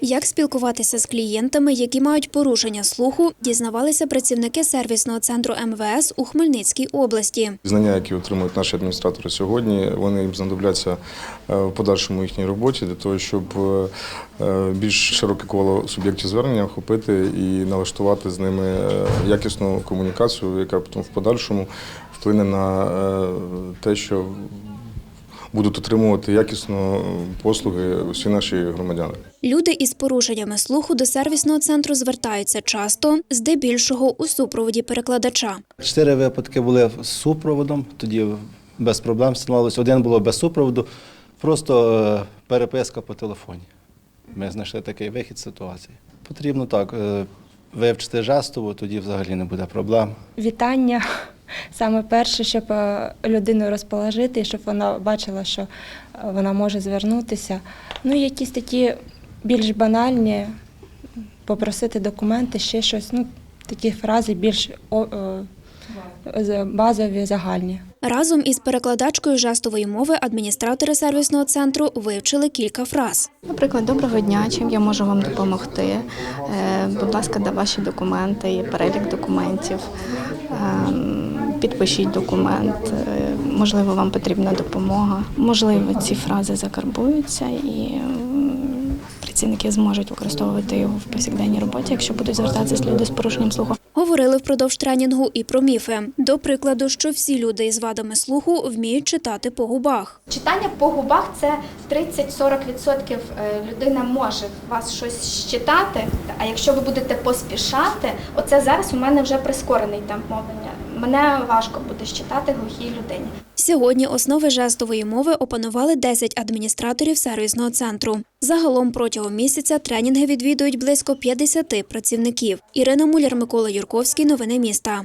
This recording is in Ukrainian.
Як спілкуватися з клієнтами, які мають порушення слуху, дізнавалися працівники сервісного центру МВС у Хмельницькій області. Знання, які отримують наші адміністратори сьогодні, вони їм знадобляться е, в подальшому їхній роботі для того, щоб е, е, більш широке коло суб'єктів звернення охопити і налаштувати з ними якісну комунікацію, яка потім в подальшому вплине на те, що будуть отримувати якісно послуги усі наші громадяни. Люди із порушеннями слуху до сервісного центру звертаються часто, здебільшого у супроводі перекладача. Чотири випадки були з супроводом, тоді без проблем встановилось. Один було без супроводу, просто е, переписка по телефоні. Ми знайшли такий вихід з ситуації. Потрібно так е, вивчити жестову, тоді взагалі не буде проблем. вітання. Саме перше, щоб е, людину розположити, щоб вона бачила, що е, вона може звернутися. Ну, якісь такі більш банальні, попросити документи, ще щось. Ну, такі фрази більш о, е, базові, загальні. Разом із перекладачкою жестової мови адміністратори сервісного центру вивчили кілька фраз. Наприклад, доброго дня, чим я можу вам допомогти? Будь ласка, де ваші документи, є перелік документів. Підпишіть документ, Е, можливо, вам потрібна допомога. Можливо, ці фрази закарбуються і працівники зможуть використовувати його в повсякденній роботі, якщо будуть звертатися люди з порушенням слуху. Говорили впродовж тренінгу і про міфи. До прикладу, що всі люди із вадами слуху вміють читати по губах. Читання по губах це 30-40% е, людина може вас щось читати. А якщо ви будете поспішати, оце зараз у мене вже прискорений темп мовлення. Мене важко буде щитати глухій людині. Сьогодні основи жестової мови опанували 10 адміністраторів сервісного центру. Загалом протягом місяця тренінги відвідують близько 50 працівників. Ірина Муляр, Микола Юрковський. Новини міста.